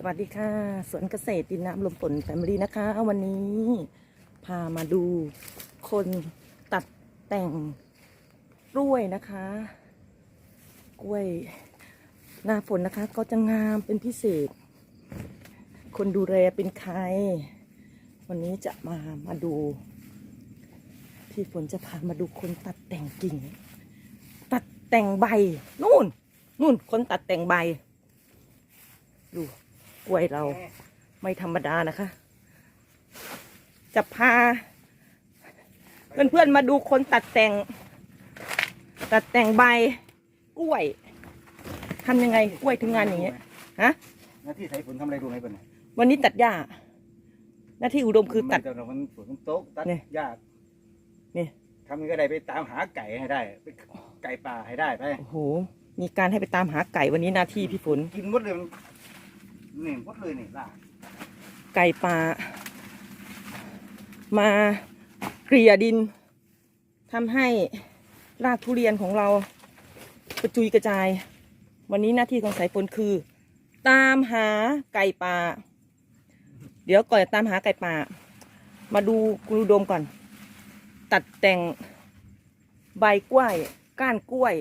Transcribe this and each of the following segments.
สวัสดีค่ะสวนเกษตรดินน้ำลมฝนแฟมิลี่นะคะ วันนี้พามาดูคนตัดแต่งกล้วยนะคะ กล้วยหน้าฝนนะคะ ก็จะงามเป็นพิเศษ คนดูแลเป็นใคร วันนี้จะมามาดูพี่ฝนจะพามาดูคนตัดแต่งกิ่ง ตัดแต่งใบนู่นนู่นคนตัดแต่งใบดู กล้วยเราไม่ธรรมดานะคะ จะพา เพื่อนๆมาดูคนตัดแต่ง ตัดแต่งใบกล้วยทำยังไงกล้วยถึงงานอย่างเงี้ยฮะหน้าที่ใช้ฝนทำอะไรรู้ไหมเป็นวันนี้ตัดหญ้า หน้าที่อุดมคือตัดมันจะมันฝนมันโต๊ะตัดเนี่ยยากนี่ทำยังไงก็ได้ไปตามหาไก่ให้ได้ไปไก่ป่าให้ได้ไปโอ้โหมีการให้ไปตามหาไก่วันนี้หน้าที่พี่ฝนกินหมดเลยมัน นี่หมดเลยนี่ล่ะไก่ป่า มาเกลี่ยดินทำให้รากทุเรียนของเรากระจุยกระจาย วันนี้หน้าที่ของสายฝนคือ ตามหาไก่ป่า เดี๋ยวก่อนตามหาไก่ป่า มาดูกรูดมก่อน ตัดแต่งใบกล้วย ก้านกล้วย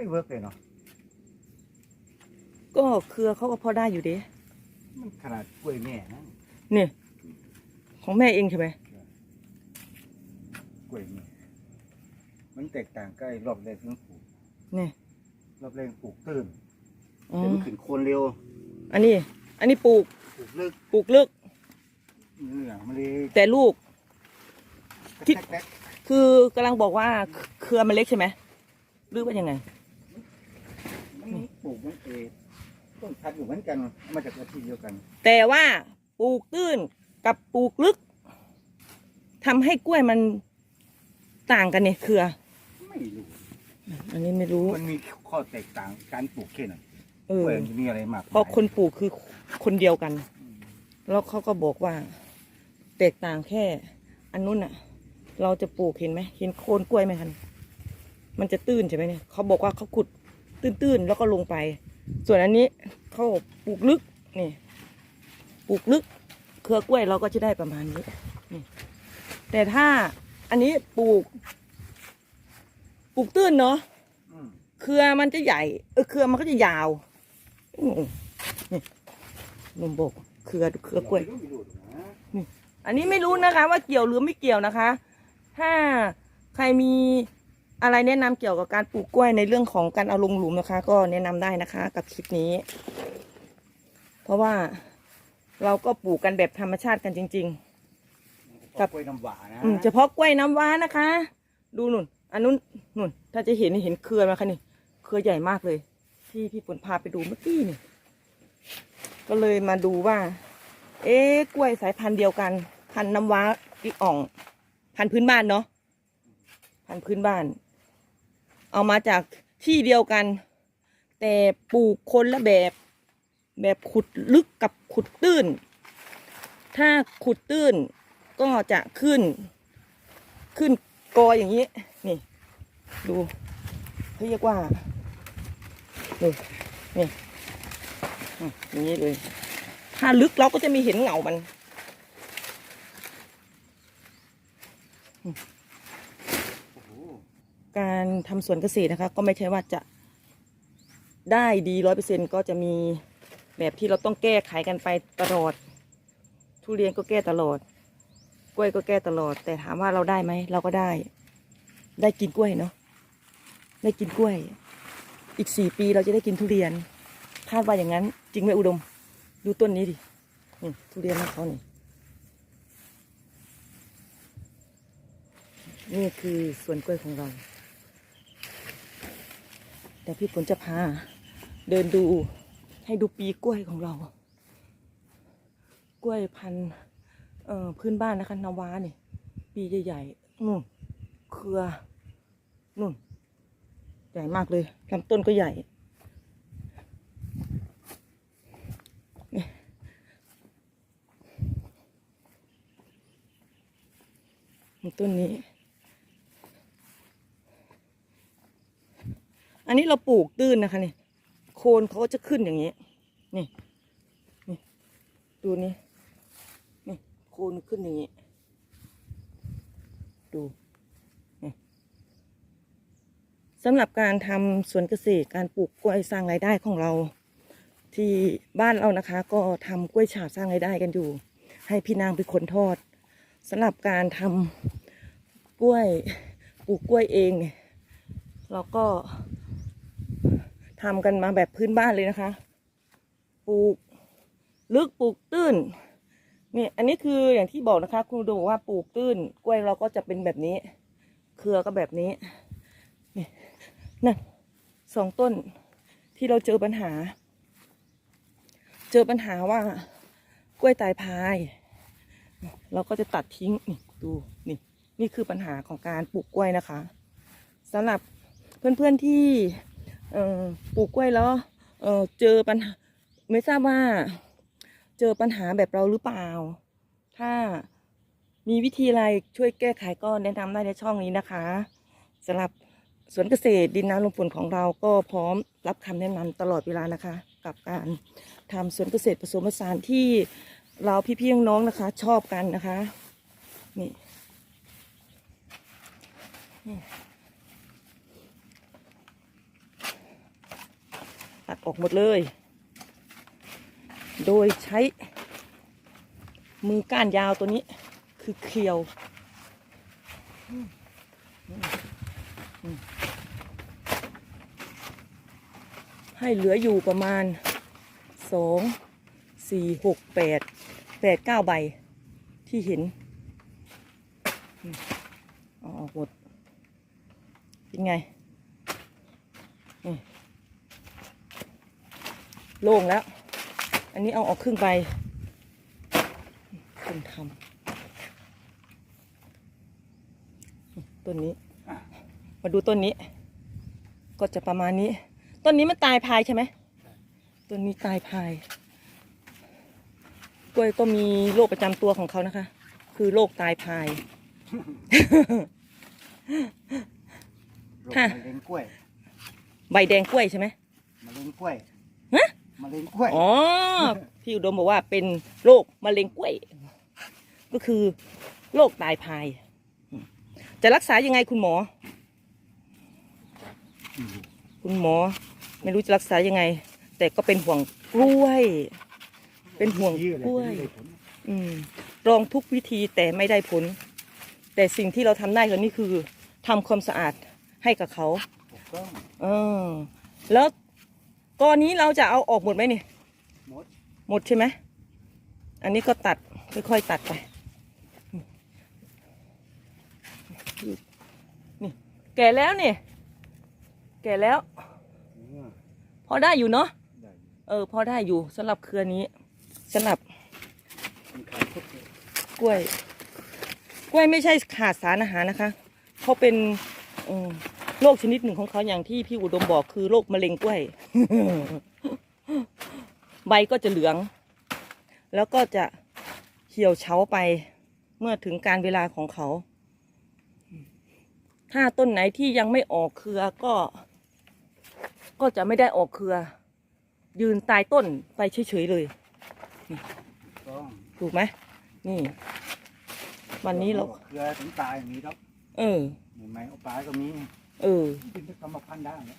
ไม่เวิร์กเลยเนาะก็เครือเขาก็พอได้อยู่เด้มันขนาดกล้วยแม่นะเนี่ย ของแม่เองใช่ไหมกล้วยแม่มันแตกต่างกับไอ้รอบแรกที่มันปลูกเนี่ยรอบแรกปลูกตื้นอ๋อแต่มันขึ้นโคนเร็วอันนี้ อันนี้ปลูกปลูกลึกปลูกลึก เนื้อมันเลยแต่ลูก คิด แตกคือกำลังบอกว่าเครือมันเล็กใช่ไหมหรือว่ายังไงๆมัน ปลูกมันเองต้นพันธุ์อยู่เหมือนกันเอามาจากอาที่เดียวกัน แต่ว่าปลูกตื้นกับปลูกลึกทำให้กล้วยมันต่างกันเนี่ยเครือ ไม่รู้อันนี้ไม่รู้มันมีข้อแตกต่างการปลูกแค่นั้นเอกอล้วยมันจะมีอะไรมากเพราะคนปลูกคือคนเดียวกัน แล้วเขาก็บอกว่า แตกต่างแค่ อันนู้นอะเราจะปลูกเห็นไหมเห็นโคนกล้วยไหมคะมันจะตื้นใช่ไหมเนี่ยเขาบอกว่าเขาขุด ตื้นๆ แล้วก็ลงไป ส่วนอันนี้เขาปลูกลึกนี่ปลูกลึก เครือกล้วยเราก็จะได้ประมาณนี้นี่แต่ถ้าอันนี้ปลูก ปลูกตื้นเนาะเครือมันจะใหญ่เออเครือมันก็จะยาวนี่นมบกเครือเครือกล้วยไม่อันนี้ไม่รู้นะคะ ว่าเกี่ยวหรือไม่เกี่ยวนะคะ ถ้าใครมี อะไรแนะนำเกี่ยวกับการปลูกกล้วยในเรื่องของการเอาลงหลุมนะคะ ก็แนะนำได้นะคะ กับคลิปนี้ เพราะว่าเราก็ปลูกกันแบบธรรมชาติกันจริงครับกล้วยน้ำหวานนะๆอืมเฉพาะกล้วยน้ำว้านะคะ ดูนุ่น อันนู้นนุ่น ถ้าจะเห็นเห็นเครือไหมคะนี่เครือใหญ่มากเลย ที่พี่ฝนพาไปดูเมื่อกี้นี่ก็เลยมาดูว่า เอ๊ะกล้วยสายพันธุ์เดียวกัน พันธุ์น้ำว้าอีอ่อง พันธุ์พื้นบ้านเนาะพันธุ์พื้นบ้าน เอามาจากที่เดียวกัน แต่ปลูกคนละแบบ แบบขุดลึกกับขุดตื้น ถ้าขุดตื้นก็จะขึ้น ขึ้นกออย่างนี้ นี่ ดูเขาเรียกว่านี่นี่อย่างนี้เลย ถ้าลึกเราก็จะมีเห็นเหงามันอ้โห การทำสวนเกษตรนะคะ ก็ไม่ใช่ว่าจะได้ดีร้อยเปอร์เซ็นก็จะมีแบบที่เราต้องแก้ไขกันไปตลอด ทุเรียนก็แก้ตลอด กล้วยก็แก้ตลอด แต่ถามว่าเราได้ไหมเราก็ได้ ได้กินกล้วยเนาะได้กินกล้วย อีกสี่ปีเราจะได้กินทุเรียนคาดว่าอย่างนั้น จริงไหมอุดม ดูต้นนี้ดินี่ทุเรียนของเขานี่นี่คือสวนกล้วยของเรา เดี๋ยวพี่ฝนจะพาเดินดูให้ดูปีกล้วยของเรา กล้วยพันธุ์พื้นบ้านนะคะนาวาเนี่ยปีใหญ่ๆนู่นเครือนู่นใหญ่มากเลยลำต้นก็ใหญ่ต้นนี้ อันนี้เราปลูกตื้นนะคะนี่โคนเขาก็จะขึ้นอย่างนี้นี่นี่ดูนี่นี่โคนขึ้นอย่างนี้ ดูนี่สำหรับการทำสวนเกษตรการปลูกกล้วยสร้างรายได้ของเรา ที่บ้านเรานะคะ ก็ทำกล้วยฉาบสร้างรายได้กันอยู่ ให้พี่นางเป็นคนทอดสำหรับการทำกล้วยปลูกกล้วยเองเนี่ยเราก็ ทำกันมาแบบพื้นบ้านเลยนะคะ ปลูกลึกปลูกตื้นนี่อันนี้คืออย่างที่บอกนะคะครูดูบอกว่าปลูกตื้น กล้วยเราก็จะเป็นแบบนี้ เครือก็แบบนี้นี่นั่นสองต้นที่เราเจอปัญหา เจอปัญหาว่ากล้วยตายพาย เราก็จะตัดทิ้งนี่ดูนี่นี่คือปัญหาของการปลูกกล้วยนะคะสำหรับเพื่อนๆที่ เออปลูกกล้วยแล้วเออเจอปัญหาไม่ทราบว่า เจอปัญหาแบบเราหรือเปล่า ถ้ามีวิธีอะไรช่วยแก้ไขก็แนะนำได้ในช่องนี้นะคะสำหรับสวนเกษตรดินน้ำลมฝนของเราก็พร้อมรับคำแนะนำตลอดเวลานะคะ กับการทำสวนเกษตรผสมผสานที่เราพี่ๆน้องๆนะคะ ชอบกันนะคะ นี่ ตัดออกหมดเลย โดยใช้ มือก้านยาวตัวนี้ คือเคียวให้เหลืออยู่ประมาณสองสี่หกแปดแปดเก้าใบที่เห็นออาออกหมดเป็นไง นี่ โล่งแล้ว อันนี้เอาออกครึ่งใบคนทำต้นนี้ มาดูต้นนี้ ก็จะประมาณนี้ ต้นนี้มันตายพายใช่ไหมต้นนี้ตายพาย กล้วยก็มีโรคประจำตัวของเขานะคะ คือโรคตายพายโรคค่ะมะเร็งกล้วยใบแดงกล้วยใช่ไหมมะเร็งกล้วยฮะ มะเร็งกล้วย อ๋อ พี่อุดมบอกว่าเป็นโรคมะเร็งกล้วย ก็คือโรคตายพาย จะรักษายังไงคุณหมอมคุณหมอ ไม่รู้จะรักษายังไง แต่ก็เป็นห่วงกล้วย เป็นห่วงชี้อะไรกล้วยไม่ได้ผลอืมลองทุกวิธีแต่ไม่ได้ผล แต่สิ่งที่เราทำได้ก็นี่คือทำความสะอาดให้กับเขา ถูกต้อง เออแล้ว กอนนี้เราจะเอาออกหมดไหมเนี่ยหมด หมดใช่ไหม อันนี้ก็ตัดค่อยๆตัดไป นี่ แก่แล้วเนี่ยแก่แล้วเออพอได้อยู่เนาะได้เออ พอได้อยู่สำหรับเครือนี้สำหรับมันขายทุกเลยกล้วย กล้วยไม่ใช่ขาดสารอาหารนะคะ เขาเป็นเอ่อ โรคชนิดหนึ่งของเขาอย่างที่พี่อุดมบอกคือโรคมะเร็งกล้วย ใบก็จะเหลือง แล้วก็จะเหี่ยวเฉาไปเมื่อถึงการเวลาของเขา ถ้าต้นไหนที่ยังไม่ออกเครือก็ ก็จะไม่ได้ออกเครือ ยืนตายต้นไปเฉยๆเลยถูกต้องถูกไหมนี่ วันนี้เราเครือถึงตายมีแล้วเออมีไหมเอาปลายก็มี เออเป็นกรรมพันธุ์ได้เนี่ย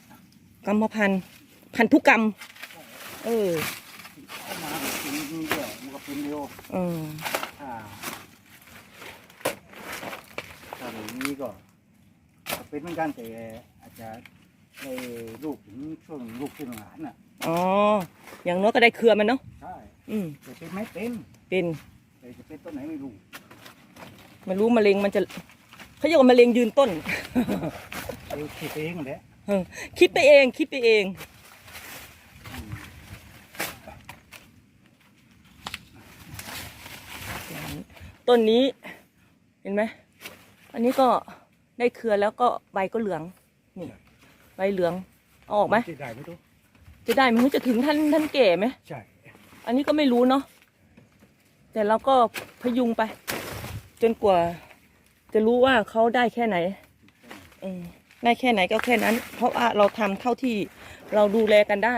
กรรมพันธุ์พันธุกรรม เออเข้ามากินนี่ก็มันก็เป็นเร็วเออถ้าถ้าอย่างนี้ก็ก็เป็นเหมือนกันแต่อาจจะได้ลูกถึงช่วงลูกช่วงหลานน่ะอ๋อ อย่างน้อยก็ได้เครือมันเนาะใช่อืมแต่เป็นไม่เป็นเป็นแต่จะเป็นต้นไหนไม่รู้ ไม่รู้มะเร็งมันจะเขาเรียกว่ามะเร็งยืนต้นเออ คิดเองแหละเออคิดไปเองคิดไปเองอืมต้นนี้เห็นไหม อันนี้ก็ได้เครือแล้วก็ใบก็เหลือง นี่ ใบเหลือง เอาออกไหม จะได้ไม่รู้จะได้ไหมยจะถึงท่านท่านแก่ไหม ใช่อันนี้ก็ไม่รู้เนาะ แต่เราก็พยุงไป จนกว่า จะรู้ว่าเขาได้แค่ไหน เออ ได้แค่ไหนก็แค่นั้น เพราะว่าเราทำเท่าที่เราดูแลกันได้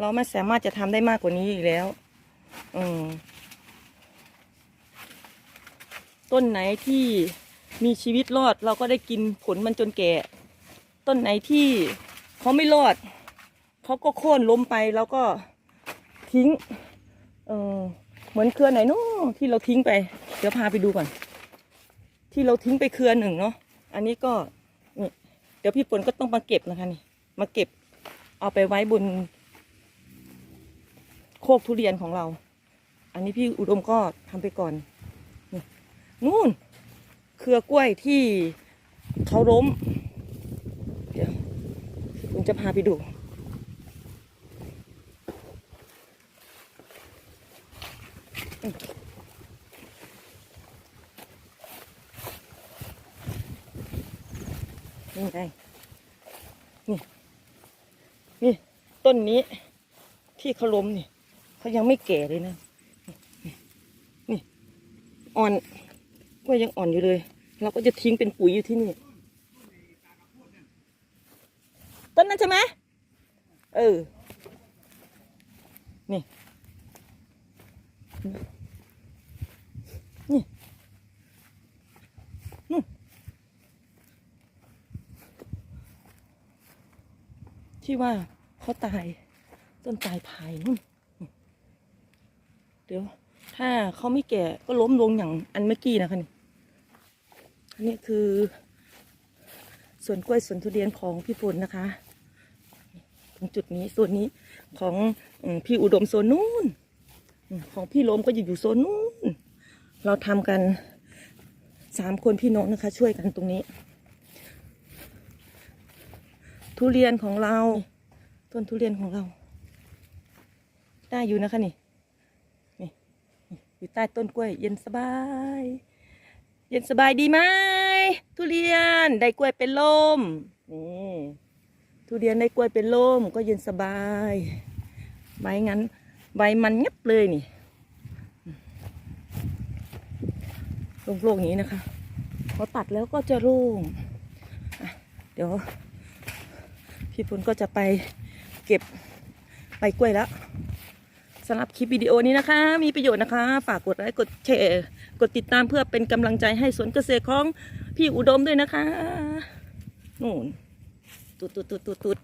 เราไม่สามารถจะทำได้มากกว่านี้อีกแล้ว อืมต้นไหนที่มีชีวิตรอดเราก็ได้กินผลมันจนแก่ ต้นไหนที่เขาไม่รอดเขาก็โค่นล้มไปแล้วก็ทิ้ง เออเหมือนเครือไหนเนาะที่เราทิ้งไป เดี๋ยวพาไปดูก่อน ที่เราทิ้งไปเครือหนึ่งเนาะอันนี้ก็ เดี๋ยวพี่ฝนก็ต้องมาเก็บนะคะนี่ มาเก็บ เอาไปไว้บน โคกทุเรียนของเรา อันนี้พี่อุดมก็ทำไปก่อนนี่นู่น เครือกล้วยที่เขาล้ม เดี๋ยวผมจะพาไปดู นี่ไงนี่นี่ต้นนี้ที่เขาล้มนี่เขายังไม่แก่เลยนะนี่นี่อ่อนก็ยังอ่อนอยู่เลย เราก็จะทิ้งเป็นปุ๋ยอยู่ที่นี่ต้นนั้นใช่ไหมเออนี่ ที่ว่าเขาตายต้นตายพายนู่นเดี๋ยว ถ้าเขาไม่แก่ก็ล้มลงอย่างอันเมื่อกี้นะคะนี่อันนี้คือสวนกล้วยสวนทุเรียนของพี่ฝนนะคะ ตรงจุดนี้ส่วนนี้ของอพี่อุดมโซนนู้นของพี่ล้มก็อยู่อยู่โซนนู้นเราทำกันสามคนพี่น้องนะคะ ช่วยกันตรงนี้ ทุเรียนของเรา ต้นทุเรียนของเรา ได้อยู่นะคะนี่นี่อยู่ใต้ต้นกล้วย เย็นสบาย เย็นสบายดีไหมทุเรียนได้กล้วยเป็นลมนี่ทุเรียนได้กล้วยเป็นลมก็เย็นสบายใบงั้นใบมันงับเลยนี่โล่งๆอย่างนี้นะคะพอตัดแล้วก็จะโล่งเดี๋ยว พี่พลก็จะไปเก็บใบกล้วยแล้วสำหรับคลิปวิดีโอนี้นะคะ มีประโยชน์นะคะ ฝากกดไลค์กดแชร์กดติดตามเพื่อเป็นกำลังใจให้สวนเกษตรของพี่อุดมด้วยนะคะนู่นตุดตุดตุดตุดตุด